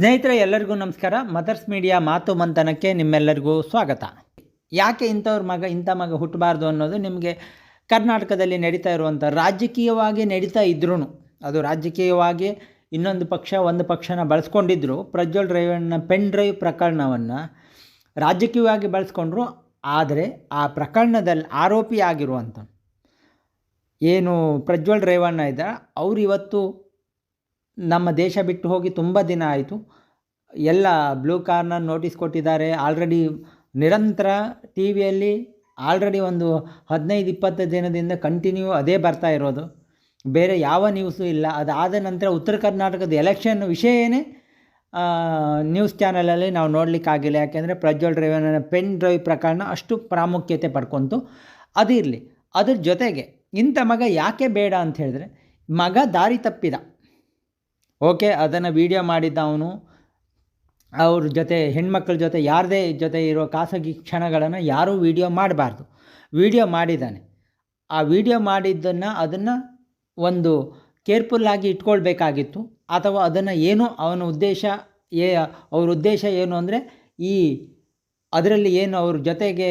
ಸ್ನೇಹಿತರೆ, ಎಲ್ಲರಿಗೂ ನಮಸ್ಕಾರ. ಮದರ್ಸ್ ಮೀಡಿಯಾ ಮಾತು ಮಂಥನಕ್ಕೆ ನಿಮ್ಮೆಲ್ಲರಿಗೂ ಸ್ವಾಗತ. ಯಾಕೆ ಇಂಥವ್ರ ಮಗ, ಇಂಥ ಮಗ ಹುಟ್ಟಬಾರ್ದು ಅನ್ನೋದು ನಿಮಗೆ ಕರ್ನಾಟಕದಲ್ಲಿ ನಡೀತಾ ಇರುವಂಥ ರಾಜಕೀಯವಾಗಿ ನಡೀತಾ ಇದ್ರೂ ಅದು ರಾಜಕೀಯವಾಗಿ ಇನ್ನೊಂದು ಪಕ್ಷ, ಒಂದು ಪಕ್ಷನ ಬಳಸ್ಕೊಂಡಿದ್ರು. ಪ್ರಜ್ವಲ್ ರೇವಣ್ಣ ಪೆನ್ ಡ್ರೈವ್ ಪ್ರಕರಣವನ್ನು ರಾಜಕೀಯವಾಗಿ ಬಳಸ್ಕೊಂಡ್ರು. ಆದರೆ ಆ ಪ್ರಕರಣದಲ್ಲಿ ಆರೋಪಿ ಆಗಿರುವಂಥ ಏನು ಪ್ರಜ್ವಲ್ ರೇವಣ್ಣ ಇದ್ದಾರೆ ಅವರು ಇವತ್ತು ನಮ್ಮ ದೇಶ ಬಿಟ್ಟು ಹೋಗಿ ತುಂಬ ದಿನ ಆಯಿತು. ಎಲ್ಲ ಬ್ಲೂ ಕಾರ್ನ ನೋಟಿಸ್ ಕೊಟ್ಟಿದ್ದಾರೆ. ಆಲ್ರೆಡಿ ನಿರಂತರ ಟಿ ವಿಯಲ್ಲಿ ಆಲ್ರೆಡಿ ಒಂದು ಹದಿನೈದು, ಇಪ್ಪತ್ತು ದಿನದಿಂದ ಕಂಟಿನ್ಯೂ ಅದೇ ಬರ್ತಾ ಇರೋದು. ಬೇರೆ ಯಾವ ನ್ಯೂಸು ಇಲ್ಲ. ಅದಾದ ನಂತರ ಉತ್ತರ ಕರ್ನಾಟಕದ ಎಲೆಕ್ಷನ್ ವಿಷಯನೇ ನ್ಯೂಸ್ ಚಾನಲಲ್ಲಿ ನಾವು ನೋಡಲಿಕ್ಕಾಗಿಲ್ಲ. ಯಾಕೆಂದರೆ ಪ್ರಜ್ವಲ್ ರೇವಣ್ಣನ ಪೆನ್ ಡ್ರೈವ್ ಪ್ರಕರಣ ಅಷ್ಟು ಪ್ರಾಮುಖ್ಯತೆ ಪಡ್ಕೊತು. ಅದಿರಲಿ. ಅದ್ರ ಜೊತೆಗೆ ಇಂಥ ಮಗ ಯಾಕೆ ಬೇಡ ಅಂತ ಹೇಳಿದ್ರೆ, ಮಗ ದಾರಿ ತಪ್ಪಿದ. ಓಕೆ, ಅದನ್ನು ವೀಡಿಯೋ ಮಾಡಿದ್ದ ಅವನು. ಅವ್ರ ಜೊತೆ, ಹೆಣ್ಮಕ್ಳ ಜೊತೆ, ಯಾರದೇ ಜೊತೆ ಇರೋ ಖಾಸಗಿ ಕ್ಷಣಗಳನ್ನು ಯಾರೂ ವೀಡಿಯೋ ಮಾಡಬಾರ್ದು. ವೀಡಿಯೋ ಮಾಡಿದ್ದಾನೆ. ಆ ವೀಡಿಯೋ ಮಾಡಿದ್ದನ್ನು ಅದನ್ನು ಒಂದು ಕೇರ್ಫುಲ್ಲಾಗಿ ಇಟ್ಕೊಳ್ಬೇಕಾಗಿತ್ತು. ಅಥವಾ ಅದನ್ನು ಏನು ಅವನ ಉದ್ದೇಶ, ಏ, ಅವ್ರ ಉದ್ದೇಶ ಏನು ಅಂದರೆ, ಈ ಅದರಲ್ಲಿ ಏನು ಅವ್ರ ಜೊತೆಗೆ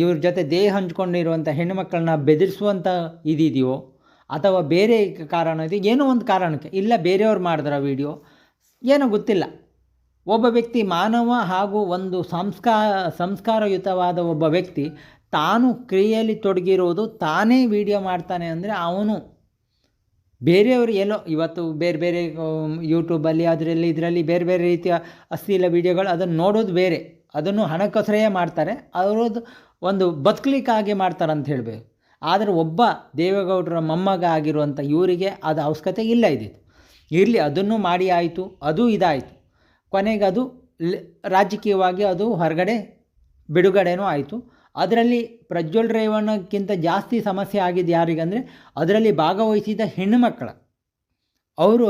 ಇವ್ರ ಜೊತೆ ದೇಹ ಹಂಚ್ಕೊಂಡಿರುವಂಥ ಹೆಣ್ಣುಮಕ್ಕಳನ್ನ ಬೆದರಿಸುವಂಥ ಇದಿದೆಯೋ ಅಥವಾ ಬೇರೆ ಕಾರಣ ಇದೆ, ಏನೋ ಒಂದು ಕಾರಣಕ್ಕೆ, ಇಲ್ಲ ಬೇರೆಯವ್ರು ಮಾಡಿದ್ರ ವೀಡಿಯೋ ಏನೋ ಗೊತ್ತಿಲ್ಲ. ಒಬ್ಬ ವ್ಯಕ್ತಿ ಮಾನವ ಹಾಗೂ ಒಂದು ಸಂಸ್ಕಾರ ಸಂಸ್ಕಾರಯುತವಾದ ಒಬ್ಬ ವ್ಯಕ್ತಿ ತಾನು ಕ್ರಿಯೆಯಲ್ಲಿ ತೊಡಗಿರೋದು ತಾನೇ ವೀಡಿಯೋ ಮಾಡ್ತಾನೆ ಅಂದರೆ ಅವನು ಬೇರೆಯವರು ಎಲ್ಲೋ, ಇವತ್ತು ಬೇರೆ ಬೇರೆ ಯೂಟ್ಯೂಬಲ್ಲಿ ಅದರಲ್ಲಿ, ಇದರಲ್ಲಿ ಬೇರೆ ಬೇರೆ ರೀತಿಯ ಅಶ್ಲೀಲ ವೀಡಿಯೋಗಳು ಅದನ್ನು ನೋಡೋದು ಬೇರೆ. ಅದನ್ನು ಹಣಕ್ಕೋಸ್ಕರೇ ಮಾಡ್ತಾರೆ. ಅವರದ್ದು ಒಂದು ಬದುಕಲಿಕ್ಕಾಗಿ ಮಾಡ್ತಾರೆ ಅಂತ ಹೇಳಬೇಕು. ಆದರೆ ಒಬ್ಬ ದೇವೇಗೌಡರ ಮೊಮ್ಮಗ ಆಗಿರುವಂಥ ಇವರಿಗೆ ಅದು ಅವಶ್ಯಕತೆ ಇಲ್ಲ ಇದ್ದಿತ್ತು ಇರಲಿ, ಅದನ್ನು ಮಾಡಿ ಆಯಿತು, ಅದು ಇದಾಯಿತು. ಕೊನೆಗೆ ಅದು ರಾಜಕೀಯವಾಗಿ ಅದು ಹೊರಗಡೆ ಬಿಡುಗಡೆನೂ ಆಯಿತು. ಅದರಲ್ಲಿ ಪ್ರಜ್ವಲ್ ರೇವಣ್ಣಕ್ಕಿಂತ ಜಾಸ್ತಿ ಸಮಸ್ಯೆ ಆಗಿದ್ದು ಯಾರಿಗಂದರೆ ಅದರಲ್ಲಿ ಭಾಗವಹಿಸಿದ ಹೆಣ್ಣುಮಕ್ಕಳ ಅವರು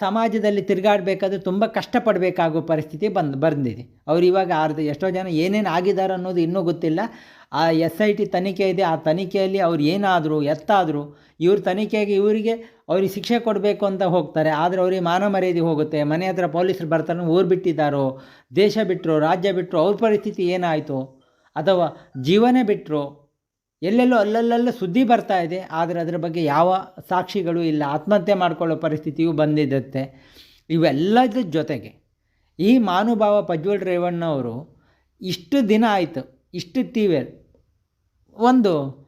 ಸಮಾಜದಲ್ಲಿ ತಿರುಗಾಡಬೇಕಾದ್ರೆ ತುಂಬ ಕಷ್ಟಪಡಬೇಕಾಗೋ ಪರಿಸ್ಥಿತಿ ಬಂದು, ಬಂದಿದೆ. ಅವ್ರು ಇವಾಗ ಅರ್ಧ ಎಷ್ಟೋ ಜನ ಏನೇನು ಆಗಿದ್ದಾರೆ ಅನ್ನೋದು ಇನ್ನೂ ಗೊತ್ತಿಲ್ಲ. ಆ ಎಸ್ ಐ ಟಿ ತನಿಖೆ ಇದೆ. ಆ ತನಿಖೆಯಲ್ಲಿ ಅವ್ರು ಏನಾದರೂ, ಎತ್ತಾದರೂ, ಇವ್ರ ತನಿಖೆಗೆ ಇವರಿಗೆ ಅವ್ರಿಗೆ ಶಿಕ್ಷೆ ಕೊಡಬೇಕು ಅಂತ ಹೋಗ್ತಾರೆ. ಆದರೆ ಅವ್ರಿಗೆ ಮಾನ ಮರ್ಯಾದೆ ಹೋಗುತ್ತೆ. ಮನೆ ಹತ್ರ ಪೊಲೀಸರು ಬರ್ತಾರೆ ಊರು ಬಿಟ್ಟಿದ್ದಾರೋ, ದೇಶ ಬಿಟ್ಟರು ರಾಜ್ಯ ಬಿಟ್ಟರು ಅವ್ರ ಪರಿಸ್ಥಿತಿ ಏನಾಯಿತು? ಅಥವಾ ಜೀವನ ಬಿಟ್ಟರು ಎಲ್ಲೆಲ್ಲೋ, ಅಲ್ಲಲ್ಲೆಲ್ಲ ಸುದ್ದಿ ಬರ್ತಾ ಇದೆ. ಆದರೆ ಅದರ ಬಗ್ಗೆ ಯಾವ ಸಾಕ್ಷಿಗಳು ಇಲ್ಲ. ಆತ್ಮಹತ್ಯೆ ಮಾಡಿಕೊಳ್ಳೋ ಪರಿಸ್ಥಿತಿಯೂ ಬಂದಿದ್ದತ್ತೆ ಇವೆಲ್ಲದ ಜೊತೆಗೆ ಈ ಮಾನುಭಾವ ಪ್ರಜ್ವಲ್ ರೇವಣ್ಣವರು ಇಷ್ಟು ದಿನ ಆಯಿತು, ಇಷ್ಟು ತೀವ್ರ ಒಂದು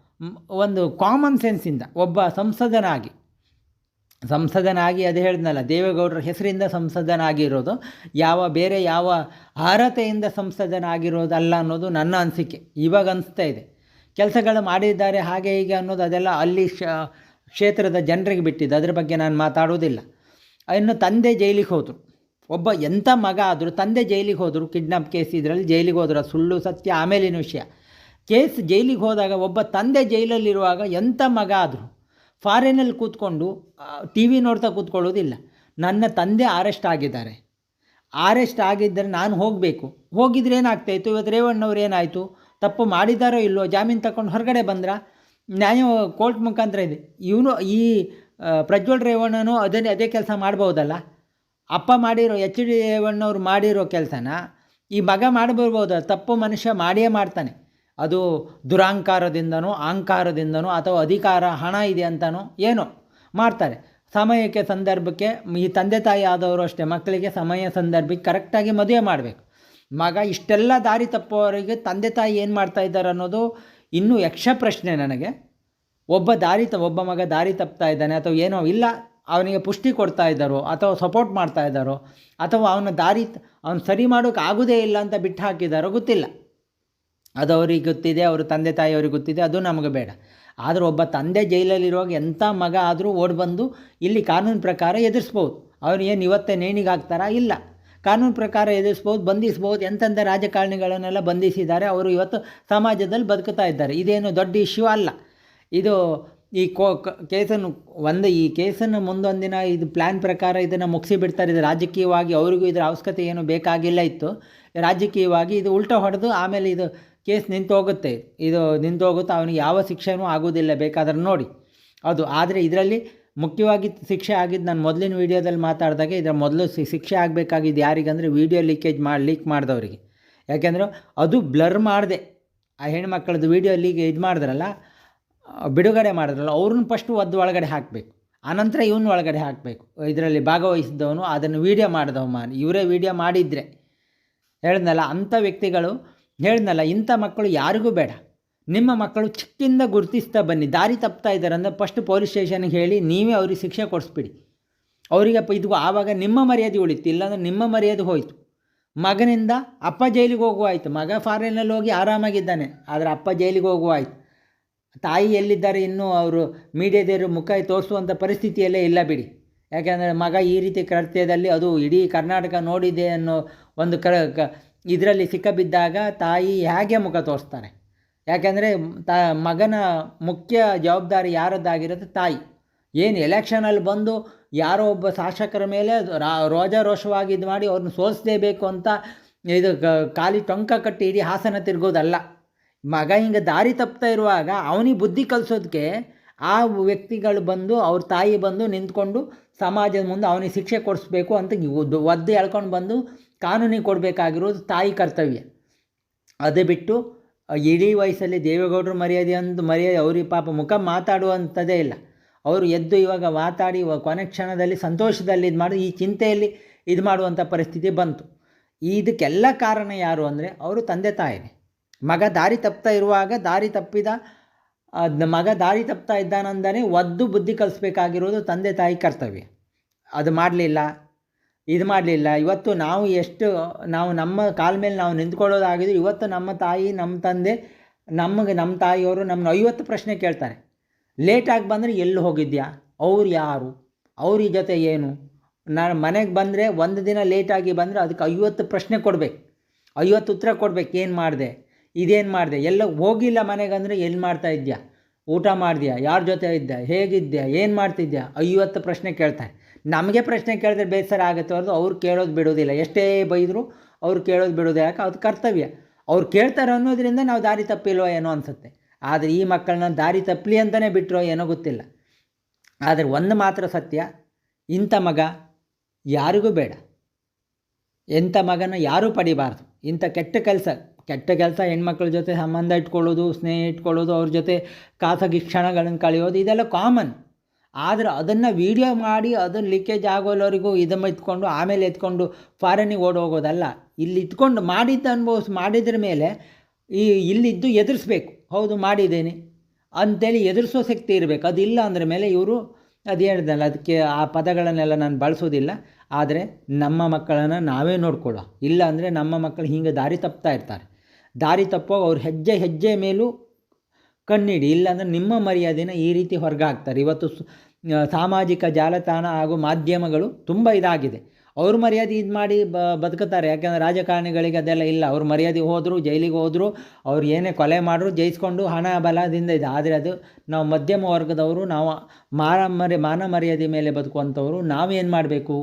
ಒಂದು ಕಾಮನ್ ಸೆನ್ಸಿಂದ ಒಬ್ಬ ಸಂಸದನಾಗಿ ಸಂಸದನಾಗಿ ಅದು ಹೇಳಿದ್ನಲ್ಲ, ದೇವೇಗೌಡರ ಹೆಸರಿಂದ ಸಂಸದನಾಗಿರೋದು, ಯಾವ, ಬೇರೆ ಯಾವ ಅರ್ಹತೆಯಿಂದ ಸಂಸದನಾಗಿರೋದಲ್ಲ ಅನ್ನೋದು ನನ್ನ ಅನಿಸಿಕೆ. ಇವಾಗ ಅನಿಸ್ತಾ ಇದೆ. ಕೆಲಸಗಳು ಮಾಡಿದ್ದಾರೆ ಹಾಗೆ ಹೀಗೆ ಅನ್ನೋದು ಅದೆಲ್ಲ ಅಲ್ಲಿ ಕ್ಷೇತ್ರದ ಜನರಿಗೆ ಬಿಟ್ಟಿದ್ದು. ಅದ್ರ ಬಗ್ಗೆ ನಾನು ಮಾತಾಡೋದಿಲ್ಲ. ಇನ್ನು ತಂದೆ ಜೈಲಿಗೆ ಹೋದರು. ಒಬ್ಬ ಎಂಥ ಮಗ ಆದರೂ ತಂದೆ ಜೈಲಿಗೆ ಹೋದರು, ಕಿಡ್ನಾಪ್ ಕೇಸ್ ಇದರಲ್ಲಿ ಜೈಲಿಗೆ ಹೋದ್ರು. ಸುಳ್ಳು ಸತ್ಯ, ಆಮೇಲಿನ ವಿಷಯ. ಕೇಸ್ ಜೈಲಿಗೆ ಹೋದಾಗ, ಒಬ್ಬ ತಂದೆ ಜೈಲಲ್ಲಿರುವಾಗ ಎಂಥ ಮಗ ಆದರೂ ಫಾರಿನಲ್ಲಿ ಕೂತ್ಕೊಂಡು ಟಿ ವಿ ನೋಡ್ತಾ ಕೂತ್ಕೊಳ್ಳೋದಿಲ್ಲ. ನನ್ನ ತಂದೆ ಅರೆಸ್ಟ್ ಆಗಿದ್ದಾರೆ. ಅರೆಸ್ಟ್ ಆಗಿದ್ದರೆ ನಾನು ಹೋಗಬೇಕು. ಹೋಗಿದ್ರೆ ಏನಾಗ್ತಾಯಿತ್ತು? ಇವತ್ತು ರೇವಣ್ಣವ್ರು ಏನಾಯಿತು? ತಪ್ಪು ಮಾಡಿದ್ದಾರೋ ಇಲ್ಲೋ ಜಾಮೀನು ತಗೊಂಡು ಹೊರಗಡೆ ಬಂದ್ರ? ನ್ಯಾಯ ಕೋರ್ಟ್ ಮುಖಾಂತರ ಇದೆ. ಇವನು, ಈ ಪ್ರಜ್ವಲ್ ರೇವಣ್ಣನೂ ಅದನ್ನೇ ಅದೇ ಕೆಲಸ ಮಾಡ್ಬೋದಲ್ಲ? ಅಪ್ಪ ಮಾಡಿರೋ, ಎಚ್ ಡಿ ರೇವಣ್ಣವ್ರು ಮಾಡಿರೋ ಕೆಲಸನ? ಈ ಮಗ ಮಾಡಬರ್ಬೋದು ತಪ್ಪು ಮನುಷ್ಯ ಮಾಡಿಯೇ ಮಾಡ್ತಾನೆ. ಅದು ದುರಾಂಕಾರದಿಂದನೋ, ಅಹಂಕಾರದಿಂದನೋ ಅಥವಾ ಅಧಿಕಾರ, ಹಣ ಇದೆ ಅಂತನೋ ಏನೋ ಮಾಡ್ತಾರೆ. ಸಮಯಕ್ಕೆ ಸಂದರ್ಭಕ್ಕೆ, ಈ ತಂದೆ ತಾಯಿ ಆದವರು ಅಷ್ಟೇ, ಮಕ್ಕಳಿಗೆ ಸಮಯ ಸಂದರ್ಭಕ್ಕೆ ಕರೆಕ್ಟಾಗಿ ಮದುವೆ ಮಾಡಬೇಕು. ಮಗ ಇಷ್ಟೆಲ್ಲ ದಾರಿ ತಪ್ಪುವವರಿಗೆ ತಂದೆ ತಾಯಿ ಏನು ಮಾಡ್ತಾ ಇದ್ದಾರೆ ಅನ್ನೋದು ಇನ್ನೂ ಯಕ್ಷ ಪ್ರಶ್ನೆ ನನಗೆ. ಒಬ್ಬ ದಾರಿ ತ, ಒಬ್ಬ ಮಗ ದಾರಿ ತಪ್ತಾ ಇದ್ದಾನೆ ಅಥವಾ ಏನೋ, ಇಲ್ಲ, ಅವನಿಗೆ ಪುಷ್ಟಿ ಕೊಡ್ತಾ ಇದ್ದಾರೋ ಅಥವಾ ಸಪೋರ್ಟ್ ಮಾಡ್ತಾ ಇದ್ದಾರೋ ಅಥವಾ ಅವನ ದಾರಿ ಅವನು ಸರಿ ಮಾಡೋಕೆ ಆಗೋದೇ ಇಲ್ಲ ಅಂತ ಬಿಟ್ಟು ಹಾಕಿದ್ದಾರೋ ಗೊತ್ತಿಲ್ಲ. ಅದು ಅವ್ರಿಗೆ ಗೊತ್ತಿದೆ, ಅವ್ರ ತಂದೆ ತಾಯಿಯವ್ರಿಗೆ ಗೊತ್ತಿದೆ, ಅದು ನಮಗೆ ಬೇಡ. ಆದರೂ ಒಬ್ಬ ತಂದೆ ಜೈಲಲ್ಲಿರುವಾಗ ಎಂಥ ಮಗ ಆದರೂ ಓಡಿ ಬಂದು ಇಲ್ಲಿ ಕಾನೂನು ಪ್ರಕಾರ ಎದುರಿಸ್ಬೋದು. ಅವ್ರು ಏನು ಇವತ್ತೇ ನೇಣಿಗೆ ಹಾಕ್ತಾರಾ? ಇಲ್ಲ. ಕಾನೂನು ಪ್ರಕಾರ ಎದುರಿಸ್ಬೋದು, ಬಂಧಿಸ್ಬೋದು, ಎಂತೆಂಥ ರಾಜಕಾರಣಿಗಳನ್ನೆಲ್ಲ ಬಂಧಿಸಿದ್ದಾರೆ, ಅವರು ಇವತ್ತು ಸಮಾಜದಲ್ಲಿ ಬದುಕುತ್ತಾ ಇದ್ದಾರೆ. ಇದೇನು ದೊಡ್ಡ ಇಶ್ಯೂ ಅಲ್ಲ. ಇದು ಈ ಕೋ ಕೇಸನ್ನು, ಒಂದು ಈ ಕೇಸನ್ನು ಮುಂದೊಂದು ದಿನ ಇದು ಪ್ಲ್ಯಾನ್ ಪ್ರಕಾರ ಇದನ್ನು ಮುಗಿಸಿ ಬಿಡ್ತಾರೆ ಇದು ರಾಜಕೀಯವಾಗಿ ಅವರಿಗೂ ಇದರ ಅವಶ್ಯಕತೆ ಏನು ಬೇಕಾಗಿಲ್ಲ ಇತ್ತು. ರಾಜಕೀಯವಾಗಿ ಇದು ಉಲ್ಟಾ ಹೊಡೆದು ಆಮೇಲೆ ಇದು ಕೇಸ್ ನಿಂತು ಹೋಗುತ್ತೆ ಇದು ನಿಂತು ಹೋಗುತ್ತೆ ಅವನಿಗೆ ಯಾವ ಶಿಕ್ಷೆನೂ ಆಗೋದಿಲ್ಲ ಬೇಕಾದ್ರೆ ನೋಡಿ. ಅದು, ಆದರೆ ಇದರಲ್ಲಿ ಮುಖ್ಯವಾಗಿ ಶಿಕ್ಷೆ ಆಗಿದ್ದು, ನಾನು ಮೊದಲಿನ ವೀಡಿಯೋದಲ್ಲಿ ಮಾತಾಡಿದಾಗ ಇದರ ಮೊದಲು ಶಿಕ್ಷೆ ಆಗಬೇಕಾಗಿದ್ದು ಯಾರಿಗಂದರೆ ವೀಡಿಯೋ ಲೀಕೇಜ್ ಮಾಡಿ ಲೀಕ್ ಮಾಡಿದವರಿಗೆ. ಯಾಕೆಂದರೆ ಅದು ಬ್ಲರ್ ಮಾಡಿದೆ. ಆ ಹೆಣ್ಮಕ್ಳದ್ದು ವೀಡಿಯೋ ಲೀಕ್, ಇದು ಮಾಡಿದ್ರಲ್ಲ, ಬಿಡುಗಡೆ ಮಾಡಿದ್ರಲ್ಲ, ಅವ್ರನ್ನ ಫಸ್ಟು ಒದ್ದು ಒಳಗಡೆ ಹಾಕಬೇಕು. ಆನಂತರ ಇವನ್ನ ಒಳಗಡೆ ಹಾಕಬೇಕು. ಇದರಲ್ಲಿ ಭಾಗವಹಿಸಿದವನು, ಅದನ್ನು ವೀಡಿಯೋ ಮಾಡಿದವ ಮಾ ಇವರೇ ವೀಡಿಯೋ ಮಾಡಿದರೆ. ಹೇಳಿದ್ನಲ್ಲ, ಅಂಥ ವ್ಯಕ್ತಿಗಳು ಹೇಳ್ದಲ್ಲ ಇಂಥ ಮಕ್ಕಳು ಯಾರಿಗೂ ಬೇಡ. ನಿಮ್ಮ ಮಕ್ಕಳು ಚಿಕ್ಕಿಂದ ಗುರುತಿಸ್ತಾ ಬನ್ನಿ, ದಾರಿ ತಪ್ತಾ ಇದ್ದಾರೆ ಅಂದರೆ ಫಸ್ಟ್ ಪೊಲೀಸ್ ಸ್ಟೇಷನ್ಗೆ ಹೇಳಿ ನೀವೇ ಅವ್ರಿಗೆ ಶಿಕ್ಷೆ ಕೊಡಿಸ್ಬಿಡಿ. ಅವರಿಗೆ ಇದು ಆವಾಗ ನಿಮ್ಮ ಮರ್ಯಾದೆ ಉಳಿತು, ಇಲ್ಲಾಂದ್ರೆ ನಿಮ್ಮ ಮರ್ಯಾದೆ ಹೋಯಿತು. ಮಗನಿಂದ ಅಪ್ಪ ಜೈಲಿಗೆ ಹೋಗುವಾಯಿತು ಮಗ ಫಾರಿನಲ್ಲಿ ಹೋಗಿ ಆರಾಮಾಗಿದ್ದಾನೆ, ಆದರೆ ಅಪ್ಪ ಜೈಲಿಗೆ ಹೋಗುವ ಆಯಿತು. ತಾಯಿ ಎಲ್ಲಿದ್ದಾರೆ ಇನ್ನೂ ಅವರು ಮೀಡಿಯಾದವರು ಮುಖ ತೋರಿಸುವಂಥ ಪರಿಸ್ಥಿತಿಯಲ್ಲೇ ಇಲ್ಲ ಬಿಡಿ. ಯಾಕೆಂದರೆ ಮಗ ಈ ರೀತಿ ಕೃತ್ಯದಲ್ಲಿ ಅದು ಇಡೀ ಕರ್ನಾಟಕ ನೋಡಿದೆ ಅನ್ನೋ ಒಂದು ಕ ಇದರಲ್ಲಿ ಸಿಕ್ಕಬಿದ್ದಾಗ ತಾಯಿ ಹೇಗೆ ಮುಖ ತೋರಿಸ್ತಾರೆ ಯಾಕೆಂದರೆ ತ, ಮಗನ ಮುಖ್ಯ ಜವಾಬ್ದಾರಿ ಯಾರದ್ದಾಗಿರುತ್ತೆ ತಾಯಿ. ಏನು ಎಲೆಕ್ಷನಲ್ಲಿ ಬಂದು ಯಾರೋ ಒಬ್ಬ ಶಾಸಕರ ಮೇಲೆ ರಾ ರೋಜಾರೋಷವಾಗಿ ಇದು ಮಾಡಿ ಅವ್ರನ್ನ ಸೋಲಿಸಲೇಬೇಕು ಅಂತ ಇದು ಖಾಲಿ ಟೊಂಕ ಕಟ್ಟಿ ಇಡೀ ಹಾಸನ ತಿರುಗೋದಲ್ಲ. ಮಗ ಹಿಂಗೆ ದಾರಿ ತಪ್ತಾ ಇರುವಾಗ ಅವನಿಗೆ ಬುದ್ಧಿ ಕಲಿಸೋದಕ್ಕೆ ಆ ವ್ಯಕ್ತಿಗಳು ಬಂದು ಅವ್ರ ತಾಯಿ ಬಂದು ನಿಂತ್ಕೊಂಡು ಸಮಾಜದ ಮುಂದೆ ಅವನಿಗೆ ಶಿಕ್ಷೆ ಕೊಡಿಸ್ಬೇಕು ಅಂತ ಒದ್ದು ಎಳ್ಕೊಂಡು ಬಂದು ಕಾನೂನಿಗೆ ಕೊಡಬೇಕಾಗಿರೋದು ತಾಯಿ ಕರ್ತವ್ಯ. ಅದೇ ಬಿಟ್ಟು, ಇಡೀ ವಯಸ್ಸಲ್ಲಿ ದೇವೇಗೌಡರು ಮರ್ಯಾದೆ ಅಂತ ಮರ್ಯಾದೆ, ಅವ್ರಿಗೆ ಪಾಪ ಮುಖ ಮಾತಾಡುವಂಥದ್ದೇ ಇಲ್ಲ. ಅವರು ಎದ್ದು ಇವಾಗ ಮಾತಾಡಿ ಕೊನೆ ಕ್ಷಣದಲ್ಲಿ ಸಂತೋಷದಲ್ಲಿ ಇದು ಮಾಡಿ ಈ ಚಿಂತೆಯಲ್ಲಿ ಇದು ಮಾಡುವಂಥ ಪರಿಸ್ಥಿತಿ ಬಂತು. ಇದಕ್ಕೆಲ್ಲ ಕಾರಣ ಯಾರು ಅಂದರೆ, ಅವರು ತಂದೆ ತಾಯಿನೇ. ಮಗ ದಾರಿ ತಪ್ತಾ ಇರುವಾಗ, ದಾರಿ ತಪ್ಪಿದ ಮಗ ದಾರಿ ತಪ್ತಾ ಇದ್ದಾನಂದನೇ ಒದ್ದು ಬುದ್ಧಿ ಕಲಿಸ್ಬೇಕಾಗಿರೋದು ತಂದೆ ತಾಯಿ ಕರ್ತವ್ಯ. ಅದು ಮಾಡಲಿಲ್ಲ ಇದು ಮಾಡಲಿಲ್ಲ. ಇವತ್ತು ನಾವು ಎಷ್ಟು, ನಾವು ನಮ್ಮ ಕಾಲ ಮೇಲೆ ನಾವು ನಿಂತ್ಕೊಳ್ಳೋದಾಗಿದ್ದು ಇವತ್ತು ನಮ್ಮ ತಾಯಿ, ನಮ್ಮ ತಂದೆ, ನಮಗೆ ನಮ್ಮ ತಾಯಿಯವರು ನಮ್ಮನ್ನ ಐವತ್ತು ಪ್ರಶ್ನೆ ಕೇಳ್ತಾರೆ. ಲೇಟಾಗಿ ಬಂದರೆ ಎಲ್ಲಿ ಹೋಗಿದ್ಯಾ? ಅವ್ರು ಯಾರು? ಅವ್ರ ಜೊತೆ ಏನು? ನಾನು ಮನೆಗೆ ಬಂದರೆ ಒಂದು ದಿನ ಲೇಟಾಗಿ ಬಂದರೆ ಅದಕ್ಕೆ ಐವತ್ತು ಪ್ರಶ್ನೆ ಕೊಡಬೇಕು. ಐವತ್ತು ಉತ್ತರ ಕೊಡ್ಬೇಕು. ಏನು ಮಾಡಿದೆ? ಇದೇನು ಮಾಡಿದೆ? ಎಲ್ಲ ಹೋಗಿಲ್ಲ ಮನೆಗಂದರೆ ಎಲ್ಲಿ ಮಾಡ್ತಾ ಇದ್ಯಾ? ಊಟ ಮಾಡಿದ್ಯಾ? ಯಾರ ಜೊತೆ ಇದ್ದೆ? ಹೇಗಿದ್ದೆ ಏನು ಮಾಡ್ತಿದ್ಯಾ? ಐವತ್ತು ಪ್ರಶ್ನೆ ಕೇಳ್ತಾರೆ. ನಮಗೆ ಪ್ರಶ್ನೆ ಕೇಳಿದ್ರೆ ಬೇಸರ ಆಗುತ್ತೆ ಹೊರತು ಅವ್ರು ಕೇಳೋದು ಬಿಡೋದಿಲ್ಲ. ಎಷ್ಟೇ ಬೈದರೂ ಅವ್ರು ಕೇಳೋದು ಬಿಡೋದು ಯಾಕೆ? ಅದು ಕರ್ತವ್ಯ. ಅವ್ರು ಕೇಳ್ತಾರೆ ಅನ್ನೋದರಿಂದ ನಾವು ದಾರಿ ತಪ್ಪಿಲ್ವೋ ಏನೋ ಅನಿಸುತ್ತೆ. ಆದರೆ ಈ ಮಕ್ಕಳನ್ನ ದಾರಿ ತಪ್ಪಲಿ ಅಂತಲೇ ಬಿಟ್ಟರೋ ಏನೋ ಗೊತ್ತಿಲ್ಲ. ಆದರೆ ಒಂದು ಮಾತ್ರ ಸತ್ಯ, ಇಂಥ ಮಗ ಯಾರಿಗೂ ಬೇಡ. ಎಂಥ ಮಗನ ಯಾರೂ ಪಡಿಬಾರ್ದು. ಇಂಥ ಕೆಟ್ಟ ಕೆಲಸ ಕೆಟ್ಟ ಕೆಲಸ ಹೆಣ್ಮಕ್ಳ ಜೊತೆ ಸಂಬಂಧ ಇಟ್ಕೊಳ್ಳೋದು, ಸ್ನೇಹ ಇಟ್ಕೊಳ್ಳೋದು, ಅವ್ರ ಜೊತೆ ಖಾಸಗಿ ಕ್ಷಣಗಳನ್ನು ಕಳೆಯೋದು, ಇದೆಲ್ಲ ಕಾಮನ್ ಆದರೆ ಅದನ್ನು ವೀಡಿಯೋ ಮಾಡಿ ಅದನ್ನು ಲೀಕೇಜ್ ಆಗೋಲ್ಲವರಿಗೂ ಇದನ್ನು ಇಟ್ಕೊಂಡು ಆಮೇಲೆ ಎತ್ಕೊಂಡು ಫಾರಿನಿಗೆ ಓಡೋಗೋದಲ್ಲ ಇಲ್ಲಿ ಇಟ್ಕೊಂಡು ಮಾಡಿದ್ದು ಅನುಭವಿಸಿ ಮಾಡಿದ್ರ ಮೇಲೆ ಈ ಇಲ್ಲಿದ್ದು ಎದುರಿಸ್ಬೇಕು. ಹೌದು, ಮಾಡಿದ್ದೇನೆ. ಅಂತೇಳಿ ಎದುರಿಸೋ ಶಕ್ತಿ ಇರಬೇಕು. ಅದಿಲ್ಲ ಅಂದ್ರ ಮೇಲೆ ಇವರು ಅದು ಹೇಳಿದಲ್ಲ ಅದಕ್ಕೆ ಆ ಪದಗಳನ್ನೆಲ್ಲ ನಾನು ಬಳಸೋದಿಲ್ಲ. ಆದರೆ ನಮ್ಮ ಮಕ್ಕಳನ್ನು ನಾವೇ ನೋಡ್ಕೊಳ್ಳೋ. ಇಲ್ಲ ಅಂದರೆ ನಮ್ಮ ಮಕ್ಕಳು ಹಿಂಗೆ ದಾರಿ ತಪ್ತಾ ಇರ್ತಾರೆ. ದಾರಿ ತಪ್ಪೋ ಅವ್ರ ಹೆಜ್ಜೆ ಹೆಜ್ಜೆ ಮೇಲೂ ಕಣ್ಣಿಡಿ, ಇಲ್ಲಾಂದರೆ ನಿಮ್ಮ ಮರ್ಯಾದೆನ ಈ ರೀತಿ ಹೊರಗಾಗ್ತಾರೆ ಇವತ್ತು ಸಾಮಾಜಿಕ ಜಾಲತಾಣ ಹಾಗೂ ಮಾಧ್ಯಮಗಳು ತುಂಬ ಇದಾಗಿದೆ. ಅವ್ರ ಮರ್ಯಾದೆ ಇದು ಮಾಡಿ ಬ, ಬದುಕುತ್ತಾರೆ. ಯಾಕೆಂದರೆ ರಾಜಕಾರಣಿಗಳಿಗೆ ಅದೆಲ್ಲ ಇಲ್ಲ. ಅವ್ರ ಮರ್ಯಾದೆ ಹೋದರು, ಜೈಲಿಗೆ ಹೋದರು, ಅವ್ರು ಏನೇ ಕೊಲೆ ಮಾಡಿದ್ರು ಜಯಿಸ್ಕೊಂಡು ಹಣ ಬಲದಿಂದ ಇದೆ. ಆದರೆ ಅದು ನಾವು ಮಧ್ಯಮ ವರ್ಗದವರು, ನಾವು ಮಾರ ಮರ್ಯ, ಮಾನ ಮರ್ಯಾದೆ ಮೇಲೆ ಬದುಕುವಂಥವ್ರು, ನಾವೇನು ಮಾಡಬೇಕು?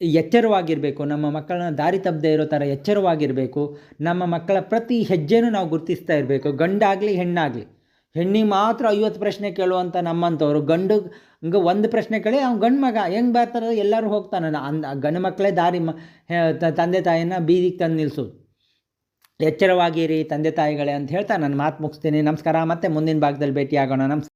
ಎಚ್ಚರವಾಗಿರಬೇಕು. ನಮ್ಮ ಮಕ್ಕಳನ್ನ ದಾರಿ ತಪ್ಪದೇ ಇರೋ ಥರ ಎಚ್ಚರವಾಗಿರಬೇಕು. ನಮ್ಮ ಮಕ್ಕಳ ಪ್ರತಿ ಹೆಜ್ಜೆನೂ ನಾವು ಗುರುತಿಸ್ತಾ ಇರಬೇಕು. ಗಂಡಾಗಲಿ, ಹೆಣ್ಣಾಗಲಿ. ಹೆಣ್ಣಿಗೆ ಮಾತ್ರ ಐವತ್ತು ಪ್ರಶ್ನೆ ಕೇಳುವಂಥ ನಮ್ಮಂಥವ್ರು. ಗಂಡು ಹಂಗೆ ಒಂದು ಪ್ರಶ್ನೆ ಕೇಳಿ ಅವ್ನು ಗಂಡು ಮಗ ಹೆಂಗೆ ಬರ್ತಾರೆ ಎಲ್ಲರೂ ಹೋಗ್ತಾನೆ. ಅಂದ ಗಂಡು ಮಕ್ಕಳೇ ದಾರಿ ಮ ತಂದೆ ತಾಯಿನ ಬೀದಿಗೆ ತಂದು ನಿಲ್ಲಿಸೋದು ಎಚ್ಚರವಾಗಿರಿ ತಂದೆ ತಾಯಿಗಳೇ ಅಂತ ಹೇಳ್ತಾ ನಾನು ಮಾತು ಮುಗಿಸ್ತೀನಿ. ನಮಸ್ಕಾರ. ಮತ್ತೆ ಮುಂದಿನ ಭಾಗದಲ್ಲಿ ಭೇಟಿಯಾಗೋಣ. ನಮಸ್ಕಾರ.